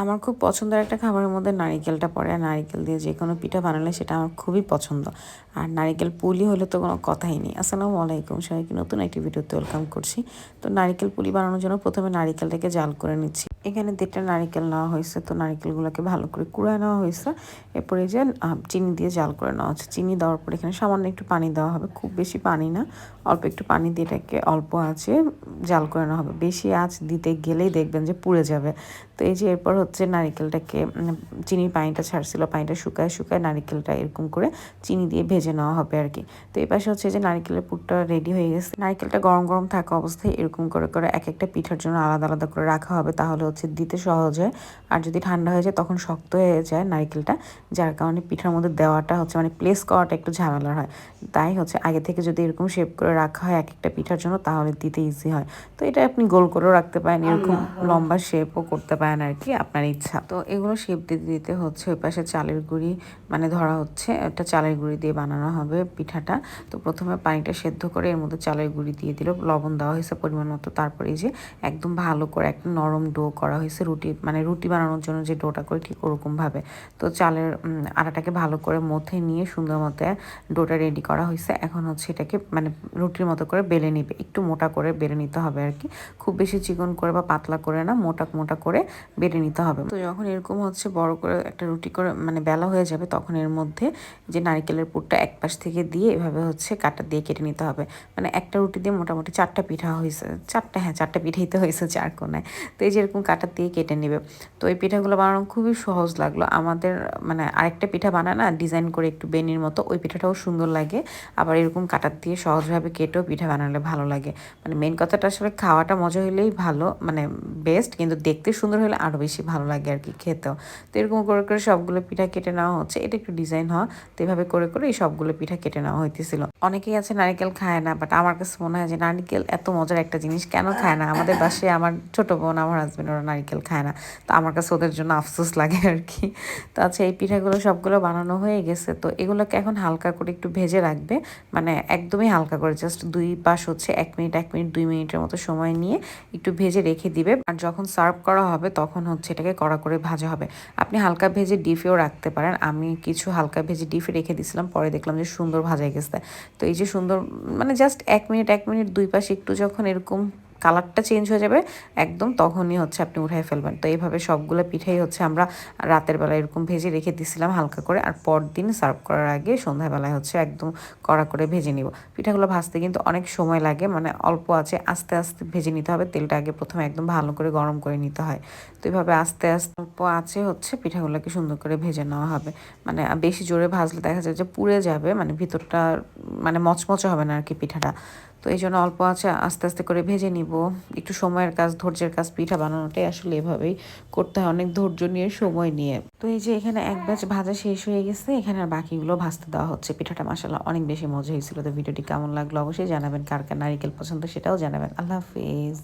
আমার খুব পছন্দের একটা খাবারের মধ্যে নারিকেলটা পড়ে, আর নারিকেল দিয়ে যে কোনো পিঠা বানালে সেটা আমার খুবই পছন্দ। আর নারিকেল পুলি হলে তো কোনো কথাই নেই। আসসালামু আলাইকুম, সবাইকে নতুন একটি ভিডিওতে ওয়েলকাম করছি। তো নারিকেল পুলি বানানোর জন্য প্রথমে নারিকেলটাকে জাল করে নিচ্ছি। এখানে দেড়টা নারিকেল নেওয়া হয়েছে, তো নারিকেলগুলোকে ভালো করে কুড়ায় নেওয়া হয়েছে। এরপরে যে চিনি দিয়ে জাল করে নেওয়া হচ্ছে। চিনি দেওয়ার পর এখানে সামান্য একটু পানি দেওয়া হবে, খুব বেশি পানি না, অল্প একটু পানি দিয়ে এটাকে অল্প আছে জাল করে নেওয়া হবে। বেশি আঁচ দিতে গেলেই দেখবেন যে পুড়ে যাবে। তো এই যে এরপর হচ্ছে নারিকেলটাকে চিনির পানিটা ছাড়ছিল পানিটা শুকায় শুকায় নারিকেলটা এরকম করে চিনি দিয়ে ভেজে নেওয়া হবে আর কি। তো এই পাশে হচ্ছে যে নারিকেলের পুরটা রেডি হয়ে গেছে। নারিকেলটা গরম গরম থাকা অবস্থায় এরকম করে করে এক একটা পিঠার জন্য আলাদা আলাদা করে রাখা হবে তাহলে হচ্ছে দিতে সহজ হয়। আর যদি ঠান্ডা হয়ে যায় তখন শক্ত হয়ে যায় নারিকেলটা যার কারণে পিঠার মধ্যে দেওয়াটা হচ্ছে মানে প্লেস করাটা একটু ঝামেলার হয়। তাই হচ্ছে আগে থেকে যদি এরকম শেপ করে রাখা হয় এক একটা পিঠার জন্য তাহলে দিতে ইজি হয়। তো এটা আপনি গোল করেও রাখতে পারেন এরকম লম্বা শেপও করতে পারেন। আর কি আপনার ইচ্ছা। তো এগুলো শেপ দিতে দিতে হচ্ছে ওই পাশে চালের গুঁড়ি মানে ধরা হচ্ছে, একটা চালের গুঁড়ি দিয়ে বানানো হবে পিঠাটা। তো প্রথমে পানিটা সেদ্ধ করে এর মধ্যে চালের গুঁড়ি দিয়ে দিল, লবণ দেওয়া হয়েছে পরিমাণ মতো। তারপরে যে একদম ভালো করে একটা নরম ডো করা হয়েছে, রুটি মানে রুটি বানানোর জন্য যে ডোটা করে ঠিক ওরকমভাবে। তো চালের আটাটাকে ভালো করে মথে নিয়ে সুন্দর মতো ডোটা রেডি করা হয়েছে। এখন হচ্ছে এটাকে মানে রুটির মতো করে বেলে নিবে, একটু মোটা করে বেলে নিতে হবে আর কি খুব বেশি চিকন করে বা পাতলা করে না, মোটা মোটা করে বেটে নিতে হবে। তো যখন এরকম হচ্ছে বড় করে একটা রুটি করে মানে বেলা হয়ে যাবে, তখন এর মধ্যে যে নারিকেলের পুরটা এক পাশ থেকে দিয়ে এভাবে হচ্ছে কাটা দিয়ে কেটে নিতে হবে। মানে একটা রুটি দিয়ে মোটামুটি চারটা পিঠা হয়েছে চারটা হ্যাঁ চারটা পিঠাই তো হয়েছে চার কোনায়। তো এই যে এরকম কাটা দিয়ে কেটে নেবে। তো এই পিঠাগুলো বানানো খুবই সহজ লাগল। আমাদের মানে আরেকটা পিঠা বানায় না, ডিজাইন করে একটু বেনির মতো, ওই পিঠাটাও সুন্দর লাগে। আবার এরকম কাটার দিয়ে সহজভাবে কেটেও পিঠা বানালে ভালো লাগে। মানে মেন কথাটা আসলে খাওয়াটা মজা হলেই ভালো মানে বেস্ট কিন্তু দেখতে সুন্দর হলে আরও বেশি ভালো লাগে আর কি খেতেও। তো এরকম করে করে সবগুলো পিঠা কেটে নেওয়া হচ্ছে। এটা একটু ডিজাইন হওয়া তো এভাবে করে করে এই সবগুলো পিঠা কেটে নেওয়া হইতেছিল। অনেকেই আছে নারিকেল খায় না বাট আমার কাছে মনে হয় যে নারিকেল এত মজার একটা জিনিস কেন খায় না? আমাদের বাসায় আমার ছোট বোন, আমার হাজবেন্ড ওরা নারিকেল খায় না। তো আমার কাছে ওদের জন্য আফসোস লাগে আর কি। তো আচ্ছা এই পিঠাগুলো সবগুলো বানানো হয়ে গেছে, তো এগুলোকে এখন হালকা করে একটু ভেজে রাখবে। মানে একদমই হালকা করে জাস্ট দুই পাশ হচ্ছে এক মিনিট এক মিনিট, দুই মিনিটের মতো সময় নিয়ে একটু ভেজে রেখে দিবে। আর যখন সার্ভ করা হবে, তখন হচ্ছে এটাকে কড়া করে ভাজা হবে। আপনি হালকা ভেজে ডিফেও রাখতে পারেন। আমি কিছু হালকা ভেজে ডিফে রেখে দিয়েছিলাম, পরে দেখলাম যে সুন্দর ভাজা গেছে। তো এই যে সুন্দর মানে জাস্ট এক মিনিট এক মিনিট দুই পাশে একটু যখন এরকম কালারটা চেঞ্জ হয়ে যাবে, একদম তখনই হচ্ছে আপনি উঠাই ফেলবেন। তো এইভাবে সবগুলো পিঠাই হচ্ছে আমরা রাতের বেলা এরকম ভেজে রেখে দিছিলাম হালকা করে, আর পরদিন সার্ভ করার আগে সন্ধ্যাবেলায় হচ্ছে একদম কড়া করে ভেজে নিব। পিঠাগুলো ভাজতে কিন্তু অনেক সময় লাগে মানে অল্প আছে, আস্তে আস্তে ভেজে নিতে হবে, তেলটা আগে প্রথমে একদম ভালো করে গরম করে নিতে হয়। তো এইভাবে আস্তে আস্তে অল্প আছে হচ্ছে পিঠাগুলোকে সুন্দর করে ভেজে নেওয়া হবে। মানে বেশি জোরে ভাজলে দেখা যায় যে পুড়ে যাবে মানে ভিতরটা মানে মচমচে হবে না আর কি পিঠাটা। তো এই জন্য অল্প আছে, আস্তে আস্তে করে ভেজে নিব। একটু সময়ের কাজ, ধৈর্যের কাজ, পিঠা বানানোটাই আসলে এভাবেই করতে হয়, অনেক ধৈর্য নিয়ে, সময় নিয়ে। তো এই যে এখানে এক ব্যাচ ভাজা শেষ হয়ে গেছে, এখানে আর বাকিগুলো ভাজতে দেওয়া হচ্ছে। পিঠাটা মাসাল্লাহ অনেক বেশি মজা হয়েছিল। তো ভিডিওটি কেমন লাগল অবশ্যই জানাবেন, কার কার নারিকেল পছন্দ সেটাও জানাবেন। আল্লাহ হাফিজ।